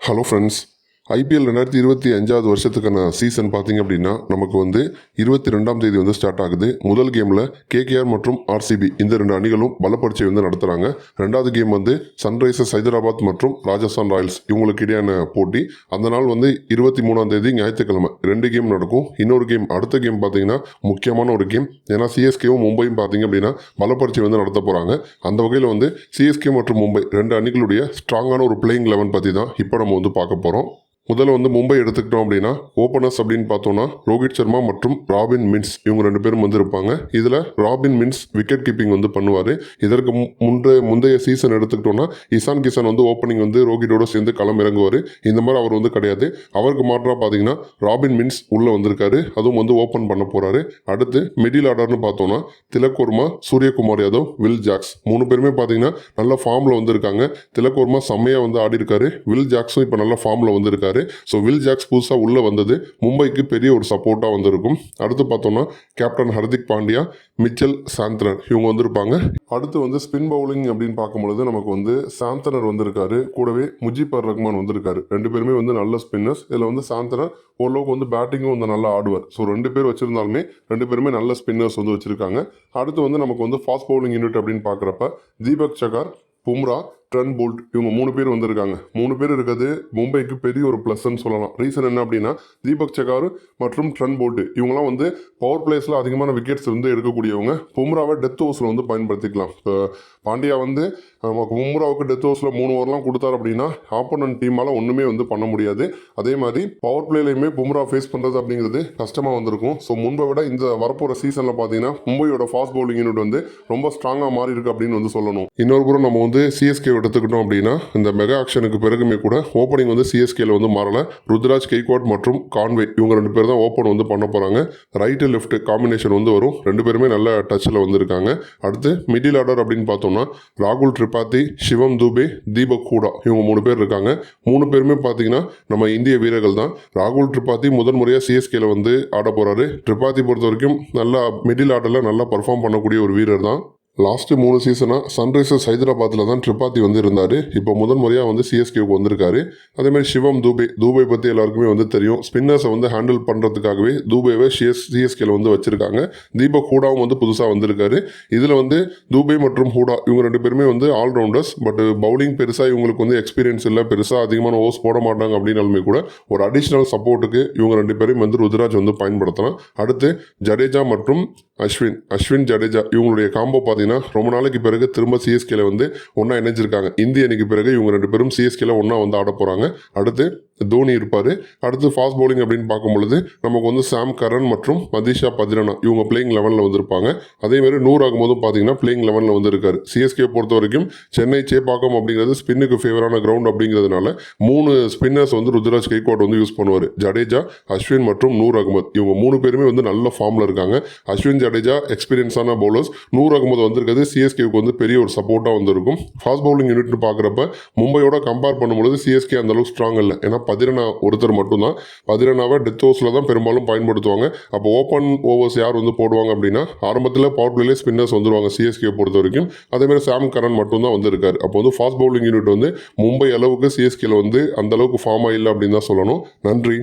Hello friends IPL ரெண்டாயிரத்தி இருபத்தி அஞ்சாவது வருஷத்துக்கான சீசன் பார்த்தீங்க அப்படின்னா நமக்கு வந்து இருபத்தி ரெண்டாம் தேதி வந்து ஸ்டார்ட் ஆகுது. முதல் கேமில் கேகேஆர் மற்றும் ஆர்சிபி இந்த ரெண்டு அணிகளும் பலப்பரிச்சை வந்து நடத்துகிறாங்க ரெண்டாவது கேம் வந்து சன்ரைசர்ஸ் ஹைதராபாத் மற்றும் ராஜஸ்தான் ராயல்ஸ் இவங்களுக்கு இடையான போட்டி. அந்த நாள் வந்து இருபத்தி மூணாம் தேதி ஞாயிற்றுக்கிழமை. ரெண்டு கேம் நடக்கும். இன்னொரு கேம் அடுத்த கேம் பார்த்தீங்கன்னா முக்கியமான ஒரு கேம் ஏன்னா சிஎஸ்கேவும் மும்பையும் பார்த்தீங்க அப்படின்னா பலப்பரிச்சை வந்து நடத்த போகிறாங்க அந்த வகையில் வந்து சிஎஸ்கே மற்றும் மும்பை ரெண்டு அணிகளுடைய ஸ்ட்ராங்கான ஒரு பிளேயிங் லெவன் பற்றி தான் இப்போ நம்ம வந்து பார்க்க போகிறோம் முதல்ல வந்து மும்பை எடுத்துக்கிட்டோம் அப்படின்னா ஓப்பனர்ஸ் அப்படின்னு பார்த்தோம்னா ரோஹித் சர்மா மற்றும் ராபின் மின்ஸ் இவங்க ரெண்டு பேரும் வந்து இருப்பாங்க. இதில் ராபின் மின்ஸ் விக்கெட் கீப்பிங் வந்து பண்ணுவார். இதற்கு மு- முந்தைய முந்தைய சீசன் எடுத்துக்கிட்டோம்னா இசான் கிசான் வந்து ஓப்பனிங் வந்து ரோஹிட்டோட சேர்ந்து களம் இறங்குவார். இந்த மாதிரி அவர் வந்து கிடையாது. அவருக்கு மாற்றாக பார்த்தீங்கன்னா ராபின் மின்ஸ் உள்ளே வந்திருக்காரு. அதுவும் வந்து ஓப்பன் பண்ண போகிறாரு அடுத்து மிடில் ஆர்டர்னு பார்த்தோம்னா திலக்கோர்மா சூரியகுமார் யாதவ் வில் ஜாக்ஸ். மூணு பேருமே பார்த்தீங்கன்னா நல்ல ஃபார்மில் வந்திருக்காங்க. திலக்கோர்மா செம்மையாக வந்து ஆடி இருக்காரு வில் ஜாக்ஸும் இப்போ நல்ல ஃபார்மில் வந்திருக்காரு. ஸோ வில் ஜாக்ஸ் புதுசாக உள்ளே வந்தது. மும்பைக்கு பெரிய ஒரு சப்போர்ட்டாக வந்திருக்கும். அடுத்து பார்த்தோம்னா captain Hardik Pandya Mitchell Santner இவங்க வந்திருப்பாங்க. அடுத்து வந்து ஸ்பின் பவுலிங் அப்படின்னு பார்க்கும்பொழுது நமக்கு வந்து சாந்தனர் வந்திருக்காரு. கூடவே முஜிபர் ரஹ்மான் வந்திருக்காரு. ரெண்டு பேருமே வந்து நல்ல ஸ்பின்னர்ஸ் இதில் வந்து சாந்தனர் ஓரளவுக்கு வந்து பேட்டிங்கும் வந்து நல்லா ஆடுவார். ஸோ ரெண்டு பேர் வச்சுருந்தாலுமே ரெண்டு பேருமே நல்ல ஸ்பின்னர்ஸ் வந்து வச்சுருக்காங்க. அடுத்து வந்து நமக்கு வந்து ஃபாஸ்ட் பவுலிங் யூனிட் அப்படின்னு பார்க்குறப்ப தீபக் சகார் பும்ரா ட்ரன் போல்ட் இவங்க மூணு பேர் வந்திருக்காங்க. மூணு பேர் இருக்கிறது மும்பைக்கு பெரிய ஒரு ப்ளஸ்ன்னு சொல்லலாம். ரீசன் என்ன அப்படின்னா தீபக் சகார் மற்றும் ட்ரன் போல்ட் இவங்கலாம் வந்து பவர் பிளேஸில் அதிகமான விக்கெட்ஸ் வந்து எடுக்கக்கூடியவங்க. பும்ராவை டெத் ஓவர்ஸில் வந்து பயன்படுத்திக்கலாம். இப்போ பாண்டியா வந்து நமக்கு பும்ராவுக்கு டெத் ஓவர்ஸில் மூணு ஓவர்லாம் கொடுத்தாரு அப்படின்னா ஆப்போனன்ட் டீமால் ஒன்றுமே வந்து பண்ண முடியாது. அதே மாதிரி பவர் பிளேலையுமே பும்ரா ஃபேஸ் பண்ணுறது அப்படிங்கிறது கஷ்டமாக வந்திருக்கும். ஸோ முன்பை விட இந்த வரப்போகிற சீசனில் பார்த்தீங்கன்னா மும்பையோட ஃபாஸ்ட் பவுலிங் யூனிட் வந்து ரொம்ப ஸ்ட்ராங்காக மாறி இருக்கு அப்படின்னு வந்து சொல்லணும். இன்னொரு புறம் நம்ம வந்து சிஎஸ்கே எடுத்துக்கிட்டோம் அப்படின்னா இந்த மெகா ஆக்ஷனுக்கு பிறகுமே கூட ஓப்பனிங் வந்து சிஎஸ்கேல வந்து மாறலை. ருத்ராஜ் கெய்க்வாட் மற்றும் கான்வே இவங்க ரெண்டு பேர் தான் ஓப்பன் வந்து பண்ண போகிறாங்க ரைட்டு லெஃப்ட் காம்பினேஷன் வந்து வரும். ரெண்டு பேருமே நல்ல டச்சில் வந்திருக்காங்க. அடுத்து மிடில் ஆர்டர் அப்படின்னு பார்த்தோம்னா ராகுல் திரிபாதி சிவம் தூபே தீபக் கூடா இவங்க மூணு பேர் இருக்காங்க. மூணு பேருமே பார்த்தீங்கன்னா நம்ம இந்திய வீரர்கள் தான். ராகுல் திரிபாதி முதன் முறையாக சிஎஸ்கேல வந்து ஆட போகிறாரு திரிபாதி பொறுத்த வரைக்கும் நல்லா மிடில் ஆர்டரில் நல்லா பர்ஃபார்ம் பண்ணக்கூடிய ஒரு வீரர் தான். லாஸ்ட்டு மூணு சீசனாக சன்ரைசர்ஸ் ஹைதராபாத்தில் தான் ட்ரிபாத்தி வந்து இருந்தார் இப்போ முதன் முறையாக வந்து சிஎஸ்கேவுக்கு வந்திருக்காரு. அதேமாதிரி சிவம் தூபே தூபை பற்றி எல்லாருக்குமே வந்து தெரியும். ஸ்பின்னர்ஸை வந்து ஹேண்டில் பண்ணுறதுக்காகவே தூபேவை சிஎஸ் சிஎஸ்கேல வந்து வச்சுருக்காங்க. தீபக் ஹூடாவும் வந்து புதுசாக வந்திருக்காரு. இதில் வந்து தூபே மற்றும் ஹூடா இவங்க ரெண்டு பேருமே வந்து ஆல்ரவுண்டர்ஸ் பட் பவுலிங் பெருசாக இவங்களுக்கு வந்து எக்ஸ்பீரியன்ஸ் இல்லை. பெருசாக அதிகமான ஓஸ் போட மாட்டாங்க அப்படின்னாலுமே கூட ஒரு அடிஷ்னல் சப்போர்ட்டுக்கு இவங்க ரெண்டு பேரையும் வந்து ருத்ராஜ் வந்து பயன்படுத்தலாம். அடுத்து ஜடேஜா மற்றும் அஸ்வின். அஸ்வின் ஜடேஜா இவங்களுடைய காம்போ பார்த்து பார்த்தீங்கன்னா ரொம்ப நாளைக்கு பிறகு திரும்ப சிஎஸ்கேல வந்து ஒன்றா இணைஞ்சிருக்காங்க. இந்திய அணிக்கு பிறகு இவங்க ரெண்டு பேரும் சிஎஸ்கேல ஒன்றா வந்து ஆட போகிறாங்க அடுத்து தோனி இருப்பார். அடுத்து ஃபாஸ்ட் பவுலிங் அப்படின்னு பார்க்கும் பொழுது நமக்கு வந்து சாம் கரன் மற்றும் மதிஷா பதிரனா இவங்க பிளேயிங் லெவனில் வந்திருப்பாங்க. அதேமாதிரி நூறு ஆகும்போதும் பார்த்தீங்கன்னா பிளேயிங் லெவனில் வந்திருக்காரு. சிஎஸ்கே பொறுத்த வரைக்கும் சென்னை சேப்பாக்கம் அப்படிங்கிறது ஸ்பின்னுக்கு ஃபேவரான கிரவுண்ட் அப்படிங்கிறதுனால மூணு ஸ்பின்னர்ஸ் வந்து ருத்ராஜ் கைகோட் வந்து யூஸ் பண்ணுவார். ஜடேஜா அஸ்வின் மற்றும் நூர் அகமது இவங்க மூணு பேருமே வந்து நல்ல ஃபார்மில் இருக்காங்க. அஸ்வின் ஜடேஜா எக்ஸ்பீரியன்ஸான பவுலர்ஸ் நூர் அகமது வந்திருக்கிறது சிஎஸ்கேவுக்கு வந்து பெரிய ஒரு சப்போர்ட்டாக வந்திருக்கும். ஃபாஸ்ட் பவுலிங் யூனிட்னு பார்க்குறப்ப மும்பையோட கம்பேர் பண்ணும்பொழுது சிஎஸ்கே அந்தளவுக்கு ஸ்ட்ராங் இல்லை. ஏன்னா பதிரனா ஒருத்தர் மட்டும்தான். பதிரனாவை டெத் ஓவர்ஸில் தான் பெரும்பாலும் பயன்படுத்துவாங்க. அப்போ ஓப்பன் ஓவர்ஸ் யார் வந்து போடுவாங்க அப்படின்னா ஆரம்பத்தில் பவர் பிளேலே ஸ்பின்னர்ஸ் வந்துருவாங்க சிஎஸ்கே பொறுத்த வரைக்கும். அதேமாதிரி சாம் கரன் மட்டும்தான் வந்திருக்காரு. அப்போ வந்து ஃபாஸ்ட் பவுலிங் யூனிட் வந்து மும்பை அளவுக்கு சிஎஸ்கேல வந்து அந்த அளவுக்கு ஃபார்மாக இல்லை அப்படின்னு தான் சொல்லணும். நன்றி.